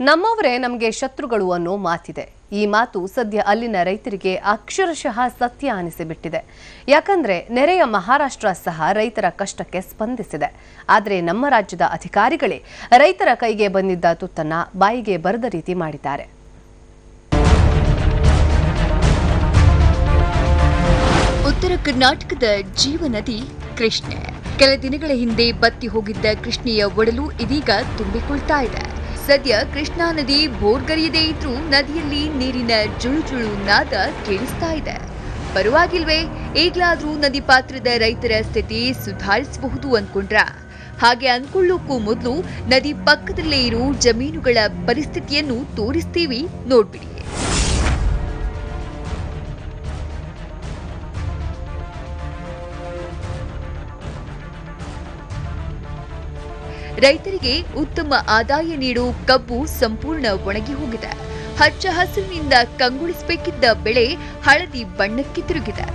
ನಮ್ಮವರೇ ನಮಗೆ ಶತ್ರುಗಳು ಅನ್ನೋ ಮಾತಿದೆ. ಈ ಮಾತು ಸದ್ಯ ಅಲ್ಲಿನ ರೈತರಿಗೆ ಅಕ್ಷರಶಃ ಸತ್ಯ ಅನಿಸಿಬಿಟ್ಟಿದೆ. ಯಾಕಂದ್ರೆ ನೆರೆಯ ಮಹಾರಾಷ್ಟ್ರ ಸಹ ರೈತರ ಕಷ್ಟಕ್ಕೆ ಸ್ಪಂದಿಸಿದೆ. ಆದರೆ ನಮ್ಮ ರಾಜ್ಯದ ಅಧಿಕಾರಿಗಳೇ ರೈತರ ಕೈಗೆ ಬಂದಿದ್ದ ತುತ್ತನ್ನ ಬಾಯಿಗೆ ಬರದ ರೀತಿ ಮಾಡಿದ್ದಾರೆ. ಉತ್ತರ ಕರ್ನಾಟಕದ ಜೀವನದಿ ಕೃಷ್ಣೆ. ಕೆಲ ದಿನಗಳ ಹಿಂದೆ ಬತ್ತಿ ಹೋಗಿದ್ದ ಕೃಷ್ಣೆಯ ಒಡಲು ಇದೀಗ ತುಂಬಿಕೊಳ್ತಾ ಇದೆ. ಸದ್ಯ ಕೃಷ್ಣಾ ನದಿ ಬೋರ್ಗರಿಯದೇ ಇದ್ರೂ ನದಿಯಲ್ಲಿ ನೀರಿನ ಜುಳು ನಾದ ಕೇಳಿಸ್ತಾ ಇದೆ. ಪರವಾಗಿಲ್ವೇ ಈಗ್ಲಾದ್ರೂ ನದಿ ಪಾತ್ರದ ರೈತರ ಸ್ಥಿತಿ ಸುಧಾರಿಸಬಹುದು ಅನ್ಕೊಂಡ್ರ. ಹಾಗೆ ಅನ್ಕೊಳ್ಳೋಕ್ಕೂ ಮೊದಲು ನದಿ ಪಕ್ಕದಲ್ಲೇ ಇರೋ ಜಮೀನುಗಳ ಪರಿಸ್ಥಿತಿಯನ್ನು ತೋರಿಸ್ತೀವಿ ನೋಡ್ಬಿಡಿ. ರೈತರಿಗೆ ಉತ್ತಮ ಆದಾಯ ನೀಡೋ ಕಬ್ಬು ಸಂಪೂರ್ಣ ಒಣಗಿ ಹೋಗಿದೆ. ಹಚ್ಚ ಹಸಿರಿನಿಂದ ಕಂಗೊಳಿಸಬೇಕಿದ್ದ ಬೆಳೆ ಹಳದಿ ಬಣ್ಣಕ್ಕೆ ತಿರುಗಿದೆ.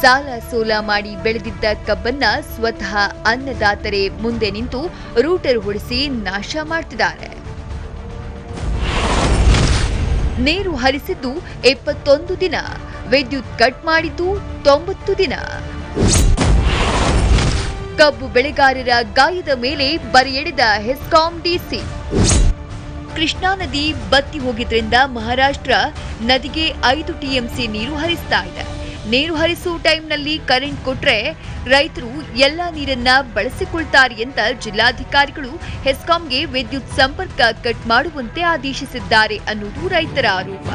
ಸಾಲ ಸೋಲ ಮಾಡಿ ಬೆಳೆದಿದ್ದ ಕಬ್ಬನ್ನ ಸ್ವತಃ ಅನ್ನದಾತರೇ ಮುಂದೆ ನಿಂತು ರೂಟರ್ ಹೊಡಿಸಿ ನಾಶ ಮಾಡುತ್ತಿದ್ದಾರೆ ನೀರು ಹರಿಸಿದ್ದು ಎಪ್ಪತ್ತೊಂದು ದಿನ, ವಿದ್ಯುತ್ ಕಟ್ ಮಾಡಿದ್ದು ತೊಂಬತ್ತು ದಿನ. ಕಬ್ಬು ಬೆಳೆಗಾರರ ಗಾಯದ ಮೇಲೆ ಬರೆಯಡೆದ ಹೆಸ್ಕಾಂ ಡಿಸಿ. ಕೃಷ್ಣಾ ನದಿ ಬತ್ತಿ ಹೋಗಿದ್ರಿಂದ ಮಹಾರಾಷ್ಟ್ರ ನದಿಗೆ ಐದು ಟಿಎಂಸಿ ನೀರು ಹರಿಸ್ತಾ ಇದೆ. ನೀರು ಹರಿಸುವ ಟೈಮ್ನಲ್ಲಿ ಕರೆಂಟ್ ಕೊಟ್ರೆ ರೈತರು ಎಲ್ಲ ನೀರನ್ನ ಬಳಸಿಕೊಳ್ತಾರೆ ಅಂತ ಜಿಲ್ಲಾಧಿಕಾರಿಗಳು ಹೆಸ್ಕಾಂಗೆ ವಿದ್ಯುತ್ ಸಂಪರ್ಕ ಕಟ್ ಮಾಡುವಂತೆ ಆದೇಶಿಸಿದ್ದಾರೆ ಅನ್ನೋದು ರೈತರ ಆರೋಪ.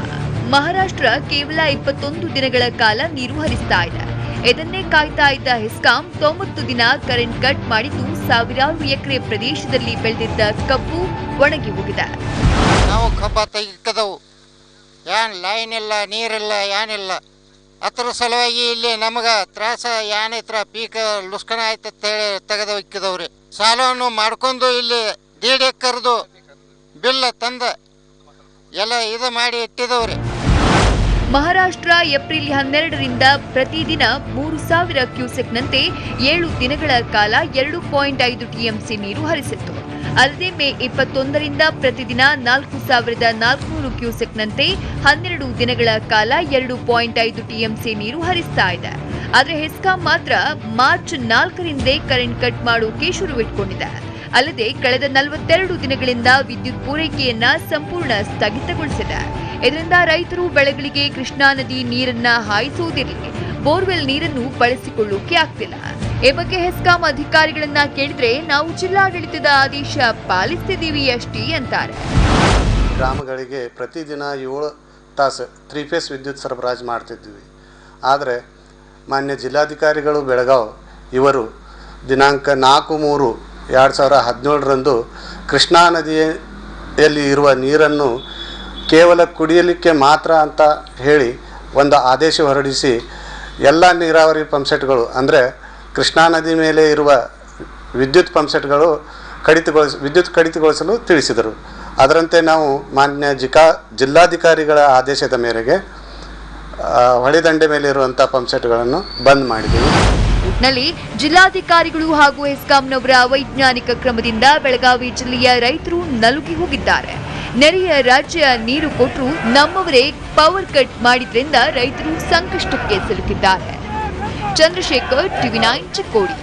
ಮಹಾರಾಷ್ಟ್ರ ಕೇವಲ ಇಪ್ಪತ್ತೊಂದು ದಿನಗಳ ಕಾಲ ನೀರು ಹರಿಸ್ತಾ ಇದೆ. ಇದನ್ನೇ ಕಾಯ್ತಾ ಇದ್ದ ಹೆಸ್ಕಾಂ ತೊಂಬತ್ತು ದಿನ ಕರೆಂಟ್ ಕಟ್ ಮಾಡಿದ್ದು ಸಾವಿರಾರು ಎಕರೆ ಪ್ರದೇಶದಲ್ಲಿ ಬೆಳೆದಿದ್ದ ಕಬ್ಬು ಒಣಗಿ ಹೋಗಿದೆ. ನಾವು ಕಬ್ಬ ತೆಗಿಕ್ಕದವು ಏನು ಲೈನ್ ಇಲ್ಲ, ನೀರಿಲ್ಲ ಏನಿಲ್ಲ ಅದ್ರ ಸಲುವಾಗಿ ಇಲ್ಲಿ ನಮಗೆ ತ್ರಾಸ ಏನೈತ್ರ ಪೀಕ ಲುಸ್ಕನ ಆಯ್ತು ಹೇಳಿ ತೆಗೆದು ಇಕ್ಕಿದವ್ರಿ. ಸಾಲವನ್ನು ಮಾಡ್ಕೊಂಡು ಇಲ್ಲಿ ದೀಡ್ ಕರೆದು ಬಿಲ್ ತಂದ ಎಲ್ಲ ಇದು ಮಾಡಿ ಇಟ್ಟಿದವ್ರಿ. ಮಹಾರಾಷ್ಟ್ರ ಏಪ್ರಿಲ್ ಹನ್ನೆರಡರಿಂದ ಪ್ರತಿದಿನ ಮೂರು ಸಾವಿರ ಕ್ಯೂಸೆಕ್ನಂತೆ ಏಳು ದಿನಗಳ ಕಾಲ ಎರಡು ಪಾಯಿಂಟ್ ಐದು ಟಿಎಂಸಿ ನೀರು ಹರಿಸಿತ್ತು. ಅಲ್ಲದೆ ಮೇ ಇಪ್ಪತ್ತೊಂದರಿಂದ ಪ್ರತಿದಿನ ನಾಲ್ಕು ಸಾವಿರದ ನಾಲ್ಕುನೂರು ಕ್ಯೂಸೆಕ್ನಂತೆ ಹನ್ನೆರಡು ದಿನಗಳ ಕಾಲ ಎರಡು ಪಾಯಿಂಟ್ ಐದು ಟಿಎಂಸಿ ನೀರು ಹರಿಸ್ತಾ ಇದೆ. ಆದರೆ ಹೆಸ್ಕಾಂ ಮಾತ್ರ ಮಾರ್ಚ್ ನಾಲ್ಕರಿಂದೇ ಕರೆಂಟ್ ಕಟ್ ಮಾಡೋಕೆ ಶುರುವಿಟ್ಕೊಂಡಿದೆ. ಅಲ್ಲದೆ ಕಳೆದ ನಲವತ್ತೆರಡು ದಿನಗಳಿಂದ ವಿದ್ಯುತ್ ಪೂರೈಕೆಯನ್ನ ಸಂಪೂರ್ಣ ಸ್ಥಗಿತಗೊಳಿಸಿದೆ. ಇದರಿಂದ ರೈತರು ಬೆಳೆಗಳಿಗೆ ಕೃಷ್ಣಾ ನದಿ ನೀರನ್ನ ಹಾಯಿಸುವುದಿರಲಿ ಬೋರ್ವೆಲ್ ನೀರನ್ನು ಬಳಸಿಕೊಳ್ಳೋಕೆ ಆಗ್ತಿಲ್ಲ. ಈ ಬಗ್ಗೆ ಹೆಸ್ಕಾಂ ಅಧಿಕಾರಿಗಳನ್ನ ಕೇಳಿದ್ರೆ ನಾವು ಜಿಲ್ಲಾಡಳಿತದ ಆದೇಶ ಪಾಲಿಸ್ತಿದ್ದೀವಿ ಅಷ್ಟೇ ಅಂತಾರೆ. ಗ್ರಾಮಗಳಿಗೆ ಪ್ರತಿದಿನ ಏಳು ತಾಸು ತ್ರೀ ಫೇಸ್ ವಿದ್ಯುತ್ ಸರಬರಾಜು ಮಾಡ್ತಿದ್ವಿ ಆದರೆ ಮಾನ್ಯ ಜಿಲ್ಲಾಧಿಕಾರಿಗಳು ಬೆಳಗಾವ್ ಇವರು ದಿನಾಂಕ ನಾಲ್ಕು ಮೂರು ಎರಡು ಸಾವಿರ ಹದಿನೇಳರಂದು ಕೃಷ್ಣಾ ನದಿಯಲ್ಲಿ ಇರುವ ನೀರನ್ನು ಕೇವಲ ಕುಡಿಯಲಿಕ್ಕೆ ಮಾತ್ರ ಅಂತ ಹೇಳಿ ಒಂದು ಆದೇಶ ಹೊರಡಿಸಿ ಎಲ್ಲ ನೀರಾವರಿ ಪಂಪ್ಸೆಟ್ಗಳು ಅಂದರೆ ಕೃಷ್ಣಾ ನದಿ ಮೇಲೆ ಇರುವ ವಿದ್ಯುತ್ ಪಂಪ್ಸೆಟ್ಗಳು ಕಡಿತಗೊಳಿಸ, ವಿದ್ಯುತ್ ಕಡಿತಗೊಳಿಸಲು ತಿಳಿಸಿದರು. ಅದರಂತೆ ನಾವು ಮಾನ್ಯ ಜಿಕಾ, ಜಿಲ್ಲಾಧಿಕಾರಿಗಳ ಆದೇಶದ ಮೇರೆಗೆ ಹೊಳೆದಂಡೆ ಮೇಲೆ ಇರುವಂಥ ಪಂಪ್ಸೆಟ್ಗಳನ್ನು ಬಂದ್ ಮಾಡಿದ್ದೀವಿ ನಲ್ಲಿ ಜಿಲ್ಲಾಧಿಕಾರಿಗಳು ಹಾಗೂ ಹೆಸ್ಕಾಂನವರ ವೈಜ್ಞಾನಿಕ ಕ್ರಮದಿಂದ ಬೆಳಗಾವಿ ಜಿಲ್ಲೆಯ ರೈತರು ನಲುಗಿ ಹೋಗಿದ್ದಾರೆ. ನೆರೆಯ ರಾಜ್ಯ ನೀರು ಕೊಟ್ಟರು ನಮ್ಮವರೇ ಪವರ್ ಕಟ್ ಮಾಡಿದ್ರಿಂದ ರೈತರು ಸಂಕಷ್ಟಕ್ಕೆ ಸಿಲುಕಿದ್ದಾರೆ. Chandrashekhar, TV nine Chikkodi.